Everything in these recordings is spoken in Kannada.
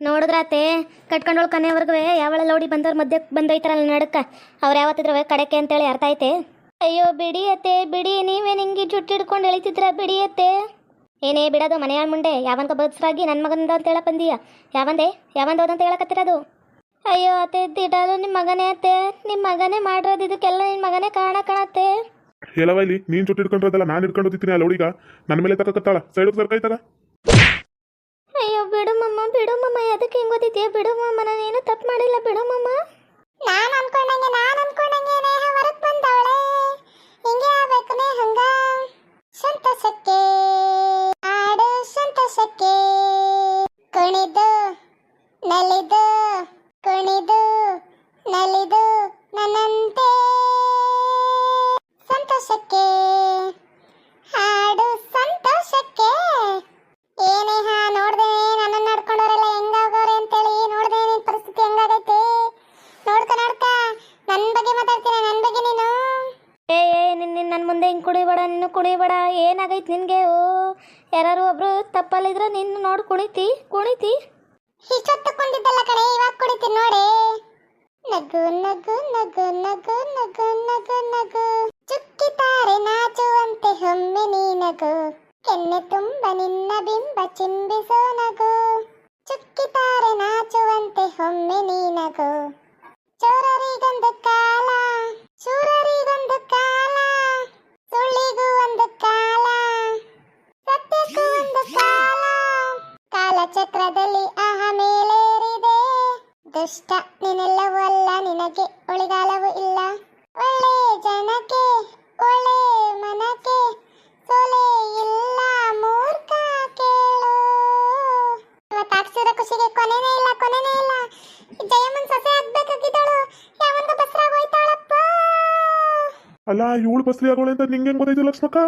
ನೋಡಿದ್ರಾತೆ ಕಟ್ಕೊಂಡೋಳ್ ಕನೆವರೆಗೂ ಯಾವಳ ಲೋಡಿ ಬಂದವ್ರ ಮಧ್ಯೆ ಬಂದೋಯ್ತಾರಲ್ಲ ನಡಕ ಅವ್ರು ಯಾವತ್ತಿದ್ರ ಕಡೆಕೆ ಅಂತೇಳಿ ಅರ್ಥ ಐತೆ ಅಯ್ಯೋ, ಬಿಡಿ ಅತ್ತೆ, ಬಿಡಿ. ನೀವೇ ನಿಂಗೆ ಜುಟ್ಟು ಹಿಡ್ಕೊಂಡು ಎಳಿತಿದ್ರ ಬಿಡಿ ಅತ್ತೆ. ಏನೇ, ಬಿಡೋದು ಮನೆಯಾಳ ಮುಂಡೆ. ಯಾವಂತ ಬದಸ್ರಾಗಿ ನನ್ನ ಮಗಂದ ಅಂತ ಹೇಳಕ್ ಬಂದೀಯ? ಯಾವಂದೆ? ಯಾವಂದ ಅಂತ ಹೇಳಕತ್ತಿರೋದು ಅಯ್ಯೋ, ಅತ್ತೆ, ದಿಡಾಲು ನಿಮ್ಮ ಮಗನೇ ಅತ್ತೆ. ನಿಮ್ಮ ಮಗನೇ ಮಾಡಿರೋದು ಇದಕ್ಕೆಲ್ಲ ನಿನ್ನ ಮಗನೇ ಕಾರಣ ಕಾಣತ್ತೆ. ಹೇಳವ ಇಲ್ಲಿ, ನೀನ್ ಜುಟ್ಟು ಹಿಡ್ಕೊಂಡಿರೋದಲ್ಲ, ನಾನು ಹಿಡ್ಕೊಂಡು ಹೋಗ್ತೀನಿ ಅಲ್ಲ ಹುಡುಗ ನನ್ನ ಮೇಲೆ ತಗಕತ್ತಾಳ ಸೈಡ್ ಸರ್ಕೈತಾಗ. ಬಿಡು ಮಮ್ಮ ಬಿಡು ಮಮ್ಮ ಅದಕ್ಕೆ ಹೆಂಗ್ ಗೊತ್ತಿದ್ಯಾ ಬಿಡು ಮಮ್ಮ ನಾನೇನು ತಪ್ಪು ಮಾಡಿಲ್ಲ, ಬಿಡು ಮಮ್ಮ ನಾನ್ ಅನ್ಕೊಂಡಂಗೆ, ನಾನು ಅನ್ಕೊಂಡಂಗೆ ಹೊರಗ್ ಬಂದವಳೆ. ಏನಾಗೈತೆ ನಿನಗೆ, ಓ ಯಾರು ಒಬ್ರು ತಪ್ಪಲ್ಲಿದ್ರೆ ನಿನ್ನ ನೋಡಿ ಕುಣಿತಿ ಕುಣಿತಿ. ಇಷ್ಟೊತ್ತು ಕೊಂಡಿದ್ದಲ್ಲ ಕಣೆ, ಇವಾಗ ಕುಡಿತೀನಿ ನೋಡಿ. ನಗು ನಗು ನಗು ನಗು ನಗು ನಗು ನಗು. ಚುಕ್ಕಿ ಚುಕ್ಕಿತಾರೆ ನಾಚುವಂತೆ ಒಮ್ಮೆ ನೀ ನಗು. ಕೆನ್ನೆ ತುಂಬ ನಿನ್ನ ಬಿಂಬ ಚಿಂಬಿಸೋ ನಗು. ಚುಕ್ಕಿತಾರೆ ನಾಚುವಂತೆ ಒಮ್ಮೆ ನೀ ನಗು. ಚೋರರಿಗೊಂದು ಶೂರರಿಗೊಂದು ಕಾಲ ಸುಳ್ಳಿಗೂ ಒಂದು ಕಾಲ ಸತ್ಯಕ್ಕೂ ಒಂದು ಕಾಲ ಕಾಲಚಕ್ರದಲ್ಲಿ ಅಹ ಮೇಲೇರಿದೆ. ದುಷ್ಟ ನೀನೆಲ್ಲವೂ ಅಲ್ಲ ನಿನಗೆ ಉಳಿಗಾಲವೂ ಇಲ್ಲ. ಒಳ್ಳೆ ಜನಕ್ಕೆ, ಒಳ್ಳೆ ಮನಕ್ಕೆ, ಸೊಲೆ ಇಲ್ಲ ಮೂರ್ಖ ಕೇಳು. ಇವತ್ತಾಗ್ಸಿರೋ ಖುಷಿಗೆ ಕೊನೆನೇ ಇಲ್ಲ ಕೊನೆನೇ ಇಲ್ಲ. ಜಯಮ್ಮನ್ ಸೊಸೆ ಆಗ್ಬೇಕಾಗಿದ್ದಳು ಬಸ್ರಾಗ ಹೋಯ್ತಾಳಪ್ಪ. ಅಲ್ಲ, ಇವಳು ಬಸ್ರಿ ಆಗೋಳೆ ಅಂತ ನಿಂಗೆ ಗೊತ್ತಾಯ್ತು ಲಕ್ಷ್ಮಕ್ಕ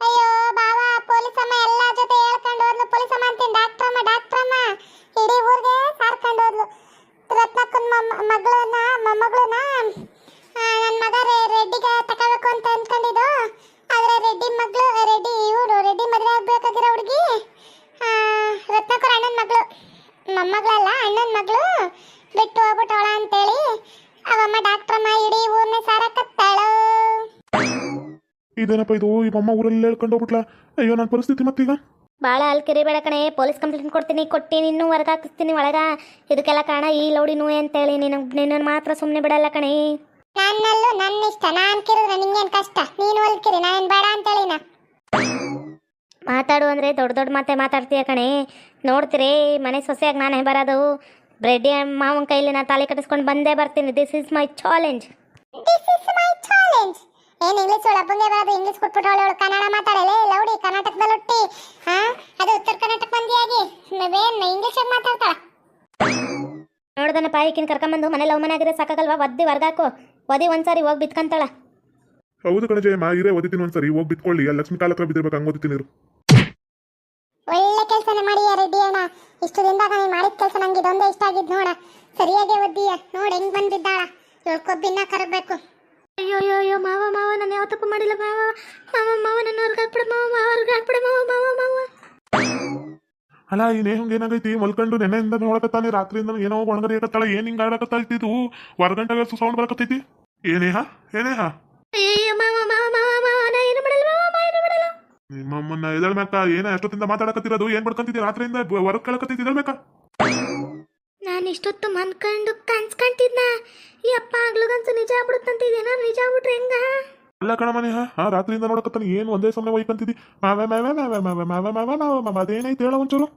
ಅಯ್ಯೋ ಬಾವ ಪೊಲೀಸಮ್ಮ ಎಲ್ಲ ಜೊತೆ ಹೇಳ್ಕೊಂಡು ಹೋದ್ಲು ಪೊಲೀಸಮ್ಮ ಅಂತೀನಿ ಡಾಕ್ಟ್ರಮ್ಮ ಡಾಕ್ಟ್ರಮ್ಮ ಇಡೀ ಊರಿಗೆ ಸಾರ್ಕೊಂಡು ಹೋದ್ಲು ರತ್ನಕ್ಕನ ಮಗಳನ್ನ ಮೊಮ್ಮಗಳನ್ನ ನನ್ನ ಮಗ ರೇ- ರೆಡ್ಡಿಗೆ ತಗೋಬೇಕು ಅಂತ ಅನ್ಕೊಂಡಿದ್ದು ಆದ್ರೆ ರೆಡ್ಡಿ ಮಗಳು ರೆಡ್ಡಿ ಇವರು ರೆಡ್ಡಿ ಮದುವೆ ಆಗ್ಬೇಕಾಗಿರೋ ಹುಡುಗಿ ರತ್ನಾಕರ್ ಅಣ್ಣನ ಮಗಳು ಮೊಮ್ಮಗಳಲ್ಲ ಅಣ್ಣನ ಮಗಳು? ಬಿಟ್ಟು ಹೋಗ್ಬಿಟ್ಟವಳ ಅಂತೇಳಿ ಅವಮ್ಮ ಡಾಕ್ಟ್ರಮ್ಮ ಇಡೀ ಊರ್ನ ಸಾರಕತ್ತಾಳು. ಇದೇನಪ್ಪ ಇದು? ಈ ಅಮ್ಮ ಊರಲ್ಲಿ ಹೇಳ್ಕೊಂಡು ಹೋಗ್ಬಿಟ್ಲ? ಅಯ್ಯೋ ನನ್ನ ಪರಿಸ್ಥಿತಿ ಮತ್ತೀಗ? ಭಾಳ ಅಲ್ಲಿ ಬೇಡ ಕಣೆ. ಪೊಲೀಸ್ ಕಂಪ್ಲೇಂಟ್ ಕೊಡ್ತೀನಿ ಕೊಟ್ಟಿ ನಿನ್ನೂ ಹೊರಗೆ ಹಾಕಿಸ್ತೀನಿ ಒಳಗ. ಇದಕ್ಕೆಲ್ಲ ಕಾರಣ ಈ ಲೌಡಿ ನೋವು ಅಂತೇಳಿ. ನಿನ್ನ ನಿನ್ನ ಮಾತ್ರ ಸುಮ್ಮನೆ ಬಿಡಲ್ಲ ಕಣೆ. ನನ್ನಲ್ಲೂ ನನ್ನ ಇಷ್ಟ ನಾನ್ ಕಿರಿದ್ರೆ ನಿಂಗೇನು ಕಷ್ಟ? ನೀನು ಹೊಲ್ಕಿರಿ ನಾನ್ ಬೇಡ ಅಂತೇಳಿನ ಮಾತಾಡು ಅಂದರೆ ದೊಡ್ಡ ದೊಡ್ಡ ಮಾತೆ ಮಾತಾಡ್ತೀಯ ಕಣೆ. ನೋಡ್ತೀರಿ ಮನೆ ಸೊಸೆಯಾಗಿ ನಾನೇ ಬರೋದು ಬ್ರೆಡ್ ಮಾವನ ಕೈಲಿ ನಾನು ತಾಳಿ ಕಟ್ಟಿಸ್ಕೊಂಡು ಬಂದೇ ಬರ್ತೀನಿ. This is my challenge this is my challenge ಏನ್ ಇಂಗ್ಲಿಷ್ ಒಳಪ್ಪಂಗೆ ಬರೋದು ಇಂಗ್ಲಿಷ್ ಕೊಟ್ಬಿಟ್ಟು ಅವಳು ಕನ್ನಡ ಮಾತಾಡಲೆ ಲೌಡಿ ಕರ್ನಾಟಕದಲ್ಲಿ ಹುಟ್ಟಿ. ಹಾ? ಅದು ಉತ್ತರ ಕರ್ನಾಟಕ ಮಂದಿಯಾಗಿ ನಾವೇನ್ ಇಂಗ್ಲಿಷ್ ಮಾತಾಡ್ತಾಳ? ನೋಡ್ದನಪ್ಪ ಈಕಿನ ಕರ್ಕೊಂಬಂದು ಮನೆ ಲವ್ ಮನೆ ಆಗಿದ್ರೆ ಸಾಕಾಗಲ್ವಾ? ಒದ್ದಿ ಹೊರ್ಗಾಕು ಒದಿ ಒಂದ್ಸಾರಿ ಹೋಗಿ ಬಿತ್ಕಂತಾಳ. ಹೌದು ಕಣ ಮಾ ಇರೇ ಓದಿತೀನಿ ಒಂದ್ಸರಿ. ಹೋಗಿ ಬಿತ್ಕೊಳ್ಳಿ. ಲಕ್ಷ್ಮಿ ಕಾಲ ಹತ್ರ ಬಿದ್ದಿರ್ಬೇಕು ಹಂಗೆ ಓದಿತೀನಿ ಇರು. ಒಳ್ಳೆ ಕೆಲಸನೇ ಮಾಡಿಯ ರೆಡ್ಡಿ ಅಣ್ಣ. ಇಷ್ಟು ದಿನದಾಗ ನೀನು ಮಾಡಿದ ಕೆಲಸ ನಂಗೆ ಇದೊಂದೇ ಇಷ್ಟ ಆಗಿದ್ ನೋಡ. ಸರಿಯಾಗಿ ಒದ್ದೀಯ. ನೋಡಿ ಹೆಂಗ್ ಬಂದಿದ್ದಾಳ. ಇಳ್ಕೊಬ್ಬಿನ್ನ ಕರಬೇಕು. ಅಯ್ಯೋ ಅಯ್ಯೋ ಅಯ್ಯೋ ಮಾವ ಮಾವ ನಾನು ಯಾವ ತಪ್ಪು ಮಾಡಿಲ್ಲ ಮಾವ. ಮಾವ ಮಾವ ನನ್ನ ಹೊರ್ಗೆ ಹಾಕ್ಬಿಡ ಮಾವ ಮಾವ ಹೊರ್ಗೆ ಹಾಕ್ಬಿಡ ಮಾವ ಮಾವ ಮಾವ. ಅಲ್ಲ ಈ ನೇಹಂಗೆ ಏನಾಗೈತಿ? ಮಲ್ಕೊಂಡು ನೆನೆಯಿಂದ ನೋಡಕತ್ತಾನೆ ರಾತ್ರಿಯಿಂದ ಏನೋ ಒಣಗರಿಯಕತ್ತಾಳ ಏನ್ ಹಿಂಗ ಆಡಕತ್ತಾಯ್ತಿದು ಹೊರಗಂಟಾಗ ಸೌಂಡ್ ಬರಕತ್ತೈತಿ? ಏನೇಹ ಏನೇಹ ಅಯ್ಯೋ ಮಾವ ಮಾವ ಮಾವ ನಿಮ್ಮಮ್ಮನ್ನ ಎದಳ್ಬೇಕ ಏನ ಎಷ್ಟೊತ್ತಿಂದ ಮಾತಾಡಕತ್ತಿರೋದು ಏನ್ ಮಾಡ್ಕೊಂತಿದ್ದೀರ ರಾತ್ರಿಯಿಂದ ಹೊರಗ್ ಕಳಕತ್ತೈತಿ ಎದಳ್ಬೇಕ ನಾನು ಇಷ್ಟೊತ್ತು ಮನ್ಕೊಂಡು ಕನ್ಸ್ಕಂತಿದ್ನ ಈ ಅಪ್ಪ ಆಗ್ಲಗಂತ ನಿಜ ಆಗ್ಬಿಡುತ್ತಂತಿದ್ದೇನೋ ನಿಜ ಆಗ್ಬಿಟ್ರೆ ಹೆಂಗ ಅಲ್ಲ ಕಣ ಮನೆ ಹಾ ರಾತ್ರಿಯಿಂದ ನೋಡಕತ್ತಾನೆ ಏನ್ ಒಂದೇ ಸಮಯ ಒಯ್ಕಂತಿದ್ದಿ ಮಾವೆ ಮಾವೆ ಮಾವೆ ಮಾವೆ ಮಾವೆ ಮಾವೆ ಮಾವ ಮಾವ ಅದೇನೈತೆ ಹೇಳ ಒಂಚೂರು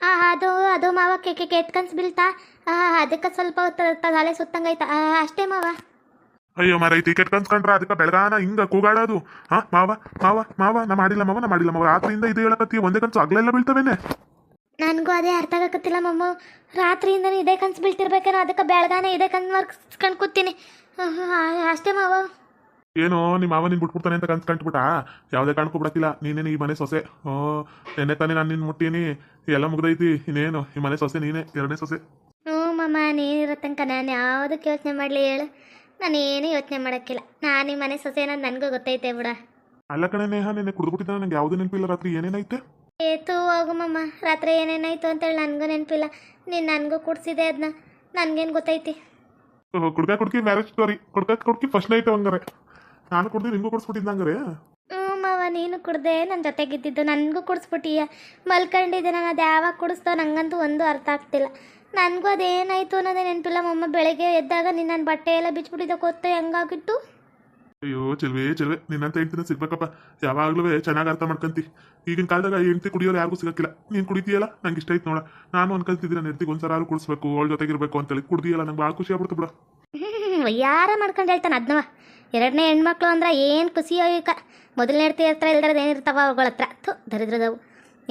ಆ, ಅದು ಅದು ಮಾವ ಕೆ ಕೆ ಕೆತ್ಕನ್ಸ್ ಬೀಳ್ತಾ ಆ, ಅದಕ್ಕೆ ಸ್ವಲ್ಪ ತಲೆ ಸುತ್ತಂಗೈತ ಆ, ಅಷ್ಟೇ ಮಾವ ಅಯ್ಯೋ ಮರ ಟಿಕೆಟ್ ಕನ್ಸ್ಕೊಂಡ್ರ ಅದಕ್ಕೆ ಬೆಳಗಾನ ಹಿಂಗ ಕೂಗಾಡೋದು. ಹಾ ಮಾವ ಮಾವ ಮಾವ ನಾ ಮಾಡಿಲ್ಲ ಮಾವ ನಾ ಮಾಡಿಲ್ಲ ಮಾವ. ರಾತ್ರಿಯಿಂದ ಇದು ಹೇಳಕತ್ತಿ ಒಂದೇ ಕನ್ಸು ಅಗ್ಲೆಲ್ಲ ಬೀಳ್ತವೇನೆ. ನನಗೂ ಅದೇ ಅರ್ಥ ಆಗಕತ್ತಿಲ್ಲ ಮಮ್ಮ ರಾತ್ರಿಯಿಂದ ಇದೇ ಕನ್ಸು ಬೀಳ್ತಿರ್ಬೇಕೇನೋ ಅದಕ್ಕೆ ಬೆಳಗಾನ ಇದೇ ಕನ್ಸು ಮರ್ಸ್ಕೊಂಡು ಕೂತೀನಿ. ಅಷ್ಟೇ ಮಾವ. ಏನೋ ನಿಮ್ಮ ಮಾವ ನಿನ್ ಬಿಟ್ಬಿಡ್ತಾನೆ ಅಂತ ಕನ್ಸ್ ಕಂಟ್ಬಿಟ್ಟ? ಯಾವುದೇ ಕಾರಣಕ್ಕೂ ಬಿಡಕ್ಕಿಲ್ಲ. ನೀನೇನು ಈ ಮನೆ ಸೊಸೆ. ಓ ನೆನ್ನೆ ತಾನೇ ನಾನು ನಿನ್ ಮುಟ್ಟೀನಿ ಎಲ್ಲ ಮುಗ್ದೈತಿ. ಇನ್ನೇನು ಈ ಮನೆ ಸೊಸೆ ನೀನೇ ಎರಡನೇ ಸೊಸೆ. ಹ್ಞೂ ಮಮ್ಮ ನೀನಿರೋ ತನಕ ನಾನು ಯಾವುದಕ್ಕೆ ಯೋಚನೆ ಮಾಡಲಿ ಹೇಳು. ನಾನು ಏನೂ ಯೋಚನೆ ಮಾಡೋಕ್ಕಿಲ್ಲ. ನಾನು ಈ ಮನೆ ಸೊಸೆ ಅನ್ನೋದು ನನಗೂ ಗೊತ್ತೈತೆ ಬಿಡ. ಅಲ್ಲ ಕಣೆ ನೇಹ ನಿನ್ನೆ ಕುಡಿದ್ಬಿಟ್ಟಿದ್ದ ನನಗೆ ಯಾವುದೇ ನೆನಪಿಲ್ಲ. ರಾತ್ರಿ ಏನೇನೈತೆ? ಏತು ಹೋಗುಮ್ಮ ರಾತ್ರಿ ಏನೇನಾಯ್ತು ಅಂತೇಳಿ ನನಗೂ ನೆನಪಿಲ್ಲ. ನೀನು ನನಗೂ ಕುಡ್ಸಿದೆ ಅದನ್ನ ನನಗೇನು ಗೊತ್ತೈತಿ? ಕುಡ್ಕ ಕುಡ್ಕಿ ಮ್ಯಾರೇಜ್ ಸ್ಟೋರಿ ಕುಡ್ಕ ಕುಡ್ಕಿ ಫಸ್ಟ್ ನೈಟ್ ಹಂಗಾರೆ. ನಾನು ಕುಡ್ದು ನಿಮಗೂ ಕುಡಿಸ್ಬಿಟ್ಟಿದ್ದ ಹಂಗಾರೆ? ಹ್ಞೂ ಮಾವ ನೀನು ಕುಡ್ದೆ. ನನ್ನ ಜೊತೆಗಿದ್ದಿದ್ದು ನನಗೂ ಕುಡಿಸ್ಬಿಟ್ಟೀಯ. ಮಲ್ಕೊಂಡಿದ್ದೆ ನಾನು ಅದು ಯಾವಾಗ ಕುಡಿಸ್ತೋ ನಂಗಂತೂ ಒಂದು ಅರ್ಥ ಆಗ್ತಿಲ್ಲ. ನನಗೂ ಅದೇನಾಯಿತು ಅನ್ನೋದೇ ನೆನಪಿಲ್ಲ. ಮಮ್ಮ ಬೆಳಗ್ಗೆ ಎದ್ದಾಗ ನೀನು ನನ್ನ ಬಟ್ಟೆ ಎಲ್ಲ ಬಿಚ್ಬಿಟ್ಟಿದ್ದೆ ಕೊತ್ತೆ ಹೆಂಗಾಗಿತ್ತು? ಅಯ್ಯೋ ಚೆಲ್ವೆ ಚೆಲ್ವೆ. ನಿನ್ನಂತ ಹೆಂಡ್ತಿನ ಸಿಗ್ಬೇಕಪ್ಪ. ಯಾವಾಗ್ಲೂ ಚೆನ್ನಾಗಿ ಅರ್ಥ ಮಾಡ್ಕೊಂತಿ. ಈಗಿನ ಕಾಲದಾಗ ಹೆಂಡ್ತಿ ಕುಡಿಯೋರು ಯಾರಿಗೂ ಸಿಗಕ್ಕಿಲ್ಲ. ನೀನು ಕುಡಿತೀಯಲ್ಲ? ನಂಗೆ ಇಷ್ಟ ಆಯ್ತು ನೋಡ. ನಾನು ಅನ್ಕೊಂತಿದ್ದೀನಿ ನನ್ನ ಹೆಂಡ್ತಿಗೆ ಒಂದ್ಸಲ ಕುಡಿಸ್ಬೇಕು ಅವಳ ಜೊತೆಗಿರ್ಬೇಕು ಅಂತೇಳಿ. ಕುಡಿದಿಯಲ್ಲ ನಂಗೆ ಭಾಳ ಖುಷಿ ಆಗ್ಬಿಡ್ತು ಬಿಡ. ಯಾರ ಮಾಡ್ಕೊಂಡು ಹೇಳ್ತಾನೆ ಅದನ್ನವ ಎರಡನೇ ಹೆಣ್ಮಕ್ಳು ಅಂದ್ರೆ ಏನು ಖುಷಿ ಮೊದಲನೇ ಹೆಡ್ತಿ ಹತ್ರ ಇಲ್ದಿರೋದು ಏನಿರ್ತಾವ ಅವುಗಳ ಹತ್ರ ಥು ದರಿದ್ರದವು.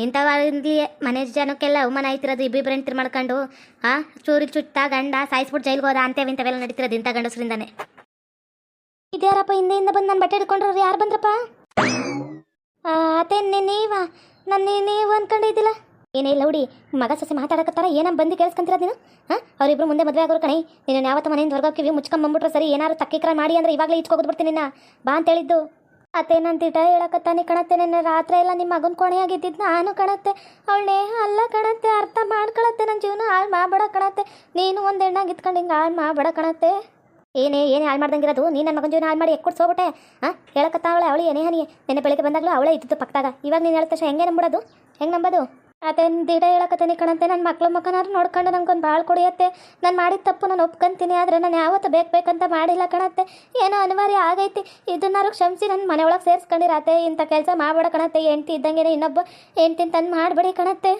ಇಂಥವಿರ್ಲಿ ಮನೆ ಜನಕ್ಕೆಲ್ಲ ಅವಮಾನ ಆಯ್ತಿರೋದು ಇಬ್ಬಿಬ್ರು ಹೆಂಡ್ತಿರು ಮಾಡ್ಕೊಂಡು, ಆ ಚೂರಿ ಚುಟ್ಟ ಗಂಡ ಸಾಯಿಸ್ಬಿಟ್ಟು ಜೈಲಿಗೆ ಹೋದ ಅಂತೇವೆ ಇಂಥವೆಲ್ಲ ನಡೀತಿರೋದು ಇಂಥ ಗಂಡಸ್ರಿಂದಾನೆ. ಇದ್ಯಾರಪ್ಪ ಹಿಂದೆಯಿಂದ ಬಂದು ನಾನು ಬಟ್ಟೆ ಹಿಡ್ಕೊಂಡ್ರು ಯಾರು ಬಂದ್ರಪ್ಪ? ಅದೇ ನೀವ? ನನ್ನ ನೀವು ಅನ್ಕೊಂಡಿದ್ದಿಲ್ಲ ಇಲ್ಲ ಹುಡಿ, ಮಗ ಸಸಿ ಮಾತಾಡಕತ್ತಾರ ಏನಮ್ಮ ಬಂದು ಕೇಳಿಸ್ಕೊಂತೀರ ನೀನು? ಹಾಂ ಅವರಿಬ್ರು ಮುಂದೆ ಮದುವೆ ಆಗೋರು ಕಣಿ ನೀನು ಯಾವತ್ತ ಮನೆಯಿಂದ ಹೊರಗೋಕಿವಿ ಮುಚ್ಕೊಂಬಂದ್ಬಿಟ್ರೆ ಸರಿ, ಏನಾರು ತಕ್ಕಿಕ್ರ ಮಾಡಿ ಅಂದ್ರೆ ಇವಾಗಲೇ ಇಚ್ಕೋಗ್ಬಿಡ್ತೀನಿ ನಿನ್ನ, ಬಾ ಅಂತ ಹೇಳಿದ್ದು. ಅತ್ತೇನಂತಿಟ ಹೇಳಕತ್ತಾನೆ ಕಣತ್ತೆ, ನಿನ್ನೆ ರಾತ್ರಿ ಎಲ್ಲ ನಿಮ್ಮ ಮಗನ ಕೊನೆಯಾಗಿದ್ದಿದ್ದು ನಾನು ಕಣತ್ತೆ. ನೇಹ ಅಲ್ಲ ಕಣತ್ತೆ, ಅರ್ಥ ಮಾಡ್ಕೊಳತ್ತೆ ನನ್ನ ಜೀವನ, ಹಾಳು ಮಾಡಬೇಡ ಕಣತ್ತೆ. ನೀನು ಒಂದು ಹೆಣ್ಣಾಗಿ ಇತ್ಕೊಂಡು ಹಿಂಗೆ ಹಾಳು ಮಾಡಬೇಡ ಕಣತ್ತೆ. ಏನೇ ಏನೇ ಹಾಳು ಮಾಡ್ದಂಗಿರೋದು, ನೀನು ನನ್ನ ಮಗನ ಜೀವನ ಹಾಳು ಮಾಡಿ ಎಕ್ಕುಡ್ ಸೋಬಿಟ್ಟೆ ಹಾಂ ಹೇಳಕತ್ತಾವಳೆ ಅವಳು ಏನೇ ಹನಿ. ನೆನೆ ಬೆಳಿಗ್ಗೆ ಬಂದಾಗಲೂ ಅವಳೇ ಇದ್ದಿದ್ದು ಪಕ್ಕದಾಗ. ಇವಾಗ ನೀನು ಹೇಳ್ತಾ ತಕ್ಷಣ ಹೆಂಗೆ ನಂಬಿಡೋದು? ಹೆಂಗೆ ನಂಬೋದು? ಅದೇನು ದಿಡ ಹೇಳಕತ್ತೀನಿ ಕಣಂತೆ ನನ್ನ ಮಕ್ಳು ಮಕ್ಕನಾದ್ರು ನೋಡ್ಕೊಂಡು ನನಗೊಂದು ಭಾಳ ಕೊಡಿಯತ್ತೆ. ನಾನು ಮಾಡಿದ ತಪ್ಪು ನಾನು ಒಪ್ಕೊಂತೀನಿ, ಆದರೆ ನಾನು ಯಾವತ್ತೂ ಬೇಕು ಬೇಕಂತ ಮಾಡಿಲ್ಲ ಕಣತ್ತೆ. ಏನೋ ಅನಿವಾರ್ಯ ಆಗೈತಿ. ಇದನ್ನಾರು ಕ್ಷಮಿಸಿ ನನ್ನ ಮನೆ ಒಳಗೆ ಸೇರಿಸ್ಕೊಂಡಿರತ್ತೆ ಇಂಥ ಕೆಲಸ ಮಾಡಬೇಡ ಕಣತ್ತೆ. ಹೆಂಡ್ತಿ ಇದ್ದಂಗೆ ಇನ್ನೊಬ್ಬ ಹೆಂಡ್ತಿನ ತಂದು ಮಾಡಬೇಡಿ ಕಣತ್ತೆ.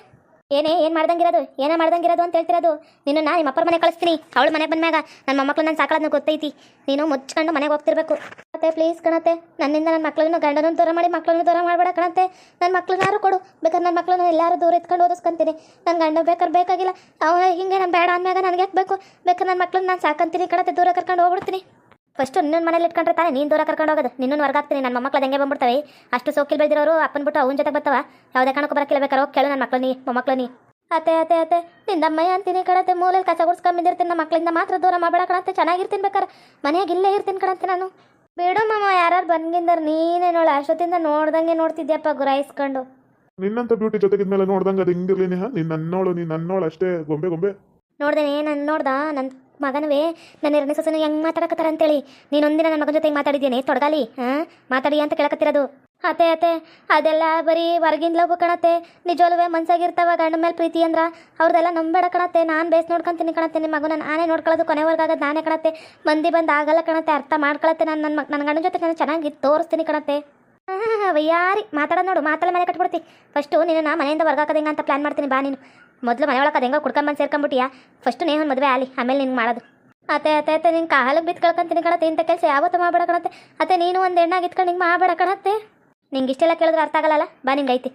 ಏನೇ, ಏನು ಮಾಡ್ದಂಗಿರೋದು? ಏನೇ ಮಾಡ್ದಂಗಿರೋದು ಅಂತ ಹೇಳ್ತಿರೋದು? ನೀನು, ನಾನು ನಿಮ್ಮ ಅಪ್ಪರ ಮನೆ ಕಳಿಸ್ತೀನಿ. ಅವಳು ಮನೆ ಬಂದ ಮ್ಯಾಗ ನನ್ನ ಮೊಮ್ಮಕ್ಳು ನನ್ನ ಸಾಕಳೋದನ್ನ ಗೊತ್ತೈತಿ. ನೀನು ಮುಚ್ಕೊಂಡು ಮನೆಗೆ ಹೋಗ್ತಿರ್ಬೇಕು. ಮತ್ತೆ ಪ್ಲೀಸ್ ಕಣತೆ ನನ್ನಿಂದ ನನ್ನ ಮಕ್ಳನ್ನ ಗಂಡನ ದೂರ ಮಾಡಿ ಮಕ್ಳನ್ನ ದೂರ ಮಾಡಬೇಡ ಕಣತೆ ನನ್ನ ಮಕ್ಕಳನ್ನಾರು ಕೊಡು? ಬೇಕಾದ್ರೆ ನನ್ನ ಮಕ್ಳನ್ನ ಎಲ್ಲರೂ ದೂರ ಎತ್ಕೊಂಡು ಓದಿಸ್ಕೊಂತೀನಿ. ನನ್ನ ಗಂಡ ಬೇಕಾದ್ರೆ ಬೇಕಾಗಿಲ್ಲ. ಅವ ಹಿಂಗೆ ನಾನು ಬೇಡ ಅಂದ್ಮ್ಯಾಗ ನನಗೆ ಯಾಕೆ ಬೇಕು? ಬೇಕಾದ್ರೆ ನನ್ನ ಮಕ್ಳನ್ನ ನಾನು ಸಾಕಂತೀನಿ ಕಣತ್ತೆ, ದೂರ ಕರ್ಕೊಂಡು ಹೋಗ್ಬಿಡ್ತೀನಿ. ಫಸ್ಟು ನಿನ್ನ ಮನೇಲಿ ಇಟ್ಕೊಂಡ್ರೆ ತಾನೆ ನೀನು ದೂರ ಕರ್ಕೊಂಡು ಹೋಗೋದು. ನಿನ್ನನ್ನು ಹೊರಗಾಗ್ತೀನಿ ನನ್ನ ಮಕ್ಕಳು ಹೆಂಗೆ ಬಂದ್ಬಿಡ್ತವೆ. ಅಷ್ಟು ಸೋಕಿಲ್ ಬೆಳೆದಿರೋರು ಅಪ್ಪನ ಬಿಟ್ಟು ಅವನ ಜೊತೆ ಬರ್ತಾವ ಯಾವುದೇ ಕಾರಣಕ್ಕೂ ಬರಕಿಲ್ಲ ಬೇಕಾರೆ ಹೋಗಿ ಕೇಳು ನನ್ನ ಮಕ್ಳನಿ ನೀ ಮೊಮ್ಮಕ್ಕಳು ನೀ ಅತ್ತೆ ಅತ್ತೆ ಅತ್ತೆ. ನಿಂದಮ್ಮಯ್ಯ ಅಂತೀನಿ ಕಣತ್ತೆ. ಮೂಲೆಯಲ್ಲಿ ಕಸ ಗುಡ್ಸ್ಕೊಂಬಿದ್ದಿರ್ತೀನಿ ನಮ್ಮ ಮಕ್ಕಳಿಂದ ಮಾತ್ರ ದೂರ ಮಾಡಬೇಡ ಕಣತ್ತೆ. ಚೆನ್ನಾಗಿರ್ತೀನಿ ಬೇಕಾರೆ. ಮನೆಯಾಗ ಇಲ್ಲೇ ಇರ್ತೀನಿ ಕಣತೆ ನಾನು. ಬೇಡ ಮಾಮ ಯಾರು ಬಂದ್ಗಿಂದರ್ ನೀನೇ ನೋಡ ಅಷ್ಟೊತ್ತಿಂದ ನೋಡ್ದಂಗೆ ನೋಡ್ತಿದ್ಯಪ್ಪ ಗುರಾಯಿಸ್ಕೊಂಡು. ನಿನ್ನಂತ ಬ್ಯೂಟಿ ಜೊತೆಗಿದ್ಮೇಲೆ ನೋಡ್ದಂಗೆ ಅದು ಹಿಂಗಿರ್ಲಿ ನೇಹ? ನೀನು ನನ್ನೋಳು ನೀನ್ ನನ್ನೋಳು ಅಷ್ಟೇ ಗೊಂಬೆ ಗೊಂಬೆ. ನೋಡ್ದೇನೆ ನಾನು ನೋಡ್ದ ನನ್ನ ಮಗನವೇ ನನ್ನ ಎರಡನೇ ಸೊಸೆನ ಹೆಂಗೆ ಮಾತಾಡಕತ್ತಾರ ಅಂತೇಳಿ ನೀನೊಂದಿನ ಒಂದಿನ ನನ್ನ ಮಗನ ಜೊತೆಗೆ ಮಾತಾಡಿದ್ದೀನಿ ಮಾತಾಡಿದ್ದೇನೆ ತೊಡಗಾಲಿ ಹಾಂ? ಮಾತಾಡಿ ಅಂತ ಕೇಳಕತ್ತಿರೋದು. ಅತೆ ಅತೆ ಅದೆಲ್ಲ ಬರೀ ಹೊರಗಿಂದ ಲವ್ ಕಣತ್ತೆ. ನಿಜವಲ್ವೇ ಮನ್ಸಾಗಿರ್ತಾವ ಗಂಡ ಮೇಲೆ ಪ್ರೀತಿ ಅಂದ್ರ ಅವ್ರದ್ದೆಲ್ಲ ನಂಬೇಡ ಕಣತ್ತೆ. ನಾನು ಬೇಸ್ ನೋಡ್ಕೊಂತೀನಿ ಕಣತ್ತೆ. ನಿಮ್ಮ ನಾನು ನಾನೇ ನೋಡ್ಕೊಳ್ಳೋದು ಕೊನೆವರೆಗಾಗದು ನಾನೇ ಕಣತ್ತೆ. ಮಂದಿ ಬಂದು ಆಗಲ್ಲ ಕಣತ್ತೆ, ಅರ್ಥ ಮಾಡ್ಕೊಳತ್ತೆ. ನಾನು ನನ್ನ ಮಗ ನನ್ನ ಗಂಡನ ಜೊತೆ ನಾನು ಚೆನ್ನಾಗಿ ತೋರಿಸ್ತೀನಿ ಕಣತ್ತೆ. ಯಾರಿ ಮಾತಾಡೋದು ನೋಡು, ಮಾತಲ್ಲ ಮನೆ ಕಟ್ಬಿಡ್ತಿ. ಫಸ್ಟು ನಿನ್ನ ಮನೆಯಿಂದ ಹೊರಗಾಕದ ಹೆಂಗ ಅಂತ ಪ್ಲಾನ್ ಮಾಡ್ತೀನಿ ಬಾ ನೀನು. ಮೊದಲು ಮನೆ ಒಳಗೆ ಅದು ಹೆಂಗೋ ಕುಡ್ಕೊಂಬಂದು ಸೇರ್ಕೊಂಬಿಟ್ಟಿಯಾ? ಫಸ್ಟು ನೇಹನ್ ಮದುವೆ ಆಲಿ, ಆಮೇಲೆ ನಿನ್ಗೆ ಮಾಡೋದು. ಅತ್ತೆ ಅತ್ತೆ ಅತ್ತೆ ನಿನ್ನ ಕಾಲಿಗೆ ಕಳ್ಕೊಂತೀನಿ ಕಣತ್ತೆ. ಇಂಥ ಕೆಲಸ ಯಾವತ್ತೂ ಮಾಡಬೇಡ ಕಣತ್ತೆ. ಅತ್ತೆ, ನೀನು ಒಂದು ಹೆಣ್ಣಾಗಿ ಇತ್ಕೊಂಡು ಹಿಂಗೆ ಮಾಡಬೇಡ ಕಣತ್ತೆ. ನಿಂಗೆ ಇಷ್ಟೆಲ್ಲ ಕೇಳಿದ್ರೆ ಅರ್ಥ ಆಗಲ್ಲ ಬಾ ನಿಂಗೆ ಐತಿ.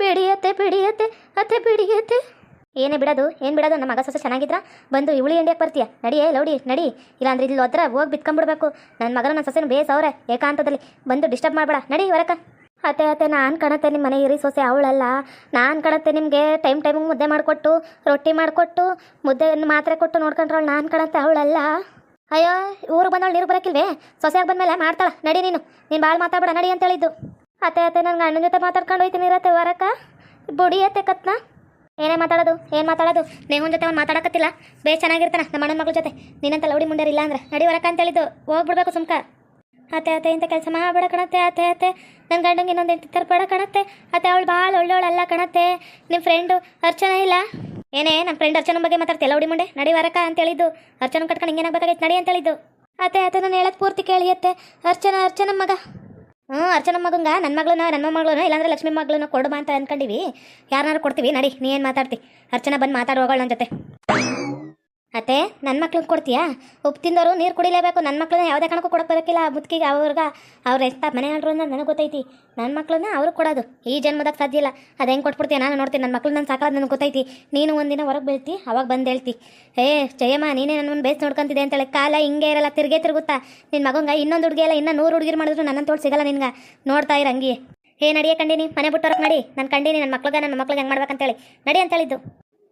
ಬಿಡಿಯತ್ತೆ ಬಿಡಿಯತ್ತೆ, ಅತ್ತೆ ಬಿಡಿಯತ್ತೆ. ಏನೇ ಬಿಡೋದು, ಏನು ಬಿಡೋದು? ನಮ್ಮ ಮಗ ಸೊಸೆ ಚೆನ್ನಾಗಿದ್ರ? ಬಂದು ಇವಳಿ ಎಂಡಿಯಕ್ಕೆ ಬರ್ತೀಯ? ನಡಿಯೇ, ಲೌಡಿ, ನಡಿ. ಇಲ್ಲಾಂದ್ರೆ ಇಲ್ಲಿ ಹೋದ್ರೆ ಹೋಗಿ ಬಿತ್ಕೊಂಡ್ಬಿಡ್ಬೇಕು. ನನ್ನ ಮಗನ ನನ್ನ ಸೊಸೆನ ಬೇಸ್ ಅವ್ರೆ ಏಕಾಂತದಲ್ಲಿ. ಬಂದು ಡಿಸ್ಟರ್ಬ್ ಮಾಡಬೇಡ. ನಡಿ ಹೊರಕ. ಅತ್ತೆ ಅತ್ತೆ, ನಾನು ಕಾಣತ್ತೆ ನಿಮ್ಮ ಮನೆ ಇರಿ ಸೊಸೆ ಅವಳಲ್ಲ. ನಾನು ಕಾಣತ್ತೆ ನಿಮಗೆ ಟೈಮ್ ಟೈಮಿಗೆ ಮುದ್ದೆ ಮಾಡಿಕೊಟ್ಟು, ರೊಟ್ಟಿ ಮಾಡಿಕೊಟ್ಟು, ಮುದ್ದೆ ಮಾತ್ರೆ ಕೊಟ್ಟು ನೋಡ್ಕೊಂಡ್ರವಳು ನಾನು ಕಾಣತ್ತೆ ಅವಳಲ್ಲ. ಅಯ್ಯೋ ಊರಿಗೆ ಬಂದವಳು ನೀರು ಬರೋಕ್ಕಿಲ್ವೇ ಸೊಸೆಯಾಗಿ ಬಂದಮೇಲೆ ಮಾಡ್ತಾಳ. ನಡಿ ನೀನು. ನೀನು ಭಾಳ ಮಾತಾಡಬೇಡ, ನಡಿ ಅಂತ ಹೇಳಿದ್ದು ಅತ್ತೆ ಅತ್ತೆ ನನ್ನ ಅಣ್ಣನ ಜೊತೆ ಮಾತಾಡ್ಕೊಂಡು ಹೋಯ್ತೀನಿ ಇರತ್ತೆ ಹೊರಕ ಬುಡಿ ಅತ್ತೆ, ಕತ್ನ. ಏನೇ ಮಾತಾಡೋದು, ಏನು ಮಾತಾಡೋದು? ನೇಹನ್ ಜೊತೆ ಅವ್ನು ಮಾತಾಡಕತ್ತಿಲ್ಲ. ಬೇ, ಚೆನ್ನಾಗಿರ್ತಾನೆ, ನಮ್ಮ ಅಣ್ಣನ ಮಗಳ ಜೊತೆ. ನೀನಂತ ಲೌಡಿ ಮುಂಡೇರಿ ಇಲ್ಲ ಅಂದ್ರೆ. ನಡಿ ವರಕ ಅಂತ ಹೇಳಿದ್ದು ಹೋಗ್ಬಿಡ್ಬೇಕು ಸುಮ್ಕ. ಅತ್ತೆ ಅತ್ತೆ ಇಂಥ ಕೆಲಸ ಮಾಡಬೇಡ ಕಣತ್ತೆ, ಅತ್ತೆ ಅತ್ತೆ. ನನ್ನ ಗಂಡಂಗೆ ಇನ್ನೊಂದು ಎಂಟು ತರ್ಪಡ ಕಣತ್ತೆ. ಅತ್ತೆ, ಅವಳು ಭಾಳ ಒಳ್ಳೆಯವಳಲ್ಲ ಕಣತ್ತೆ. ನಿಮ್ಮ ಫ್ರೆಂಡು ಅರ್ಚನಾ ಇಲ್ಲ? ಏನೇ ನಮ್ಮ ಫ್ರೆಂಡ್ ಅರ್ಚನ ಬಗ್ಗೆ ಮಾತಾಡ್ತೀಯ ಲೌಡಿ ಮುಂಡೆ? ನಡಿ ವರಕ ಅಂತ ಹೇಳಿದ್ದು ಅರ್ಚನ ಕಟ್ಕೊಂಡು ಹಿಂಗೇನಾಗಬೇಕಾಗಿತ್ತು ನಡಿ ಅಂತ ಹೇಳಿದ್ದು ಅತ್ತೆ ಅತ್ತೆ, ನಾನು ಹೇಳೋದು ಪೂರ್ತಿ ಕೇಳಿ ಅತ್ತೆ. ಅರ್ಚನಾ ಅರ್ಚನ ಮಗ. ಹ್ಞೂ ಅರ್ಚನ ಮಗಂಗ ನನ್ನ ಮಗಳನ್ನ ನನ್ನ ಮಗಳನ್ನ, ಇಲ್ಲಾಂದ್ರೆ ಲಕ್ಷ್ಮಿ ಮಗಳನ್ನ ಕೊಡಬಾ ಅಂತ ಅನ್ಕೊಂಡಿವಿ. ಯಾರನ್ನಾರು ಕೊಡ್ತೀವಿ, ನಡಿ, ನೀ ಏನು ಮಾತಾಡ್ತಿ? ಅರ್ಚನ ಬಂದು ಮಾತಾಡ್ ನನ್ನ ಜೊತೆ. ಅತ್ತೆ ನನ್ನ ಮಕ್ಳಿಗೆ ಕೊಡ್ತೀಯಾ? ಉಪ್ಪು ತಿಂದವರು ನೀರು ಕುಡಿಲೇಬೇಕು. ನನ್ನ ಮಕ್ಳನ್ನ ಯಾವುದೇ ಕಣಕ್ಕೂ ಕೊಡಕ್ಕೆ ಬರೋಕ್ಕಿಲ್ಲ ಮುದುಕಿಗೆ ಅವ್ರಿಗೆ ಅವ್ರ ಎಷ್ಟ ಮನೆ ಅಂತ ನನಗೆ ಗೊತ್ತೈತಿ. ನನ್ನ ಮಕ್ಳನ್ನ ಅವ್ರಿಗೆ ಕೊಡೋದು. ಈ ಜನ್ಮದಾಗ ಸಾಧ್ಯ ಇಲ್ಲ. ಅದು ಹೆಂಗೆ ಕೊಟ್ಬಿಡ್ತೀಯ? ನಾನು ನೋಡ್ತೀನಿ. ನನ್ನ ಮಕ್ಳು ನಾನು ಸಾಕೋದು ನನಗೆ ಗೊತ್ತೈತಿ. ನೀನು ಒಂದಿನ ಹೊರಗೆ ಬೀಳ್ತಿ, ಅವಾಗ ಬಂದು ಹೇಳ್ತಿ. ಏ, ಜಯಮ್ಮ, ನೀನೇ ನನ್ನ ಬೇಸ್ ನೋಡ್ಕೊಂತಿದ್ದೆ ಅಂತೇಳಿ. ಕಾಲ ಹಿಂಗೆ ಇರಲ್ಲ. ತಿರುಗೇ ತಿರುಗುತ್ತಾ ನಿನ್ನ ಮಗಂಗ ಇನ್ನೊಂದು ಹುಡುಗಿ ಎಲ್ಲ ಇನ್ನೂ ನೂರು ಹುಡುಗಿರು ಮಾಡಿದ್ರು ನನ್ನ ತೋಳು ಸಿಗಲ್ಲ ನಿನ್ಗೆ. ನೋಡ್ತಾ ಇರಂಗಿ ಹೇ ಏ, ನಡಿಯೇ ಕಂಡೀನಿ ಮನೆ ಬಿಟ್ಟವ್ರಕ್ಕೆ ನಡಿ. ನಾನು ಕಂಡೀನಿ ನನ್ನ ಮಕ್ಳಿಗೆ ನನ್ನ ಮಕ್ಳಿಗೆ ಹೆಂಗೆ ಮಾಡ್ಬೇಕಂತೇಳಿ. ನಡಿ ಅಂತ ಹೇಳಿದ್ದು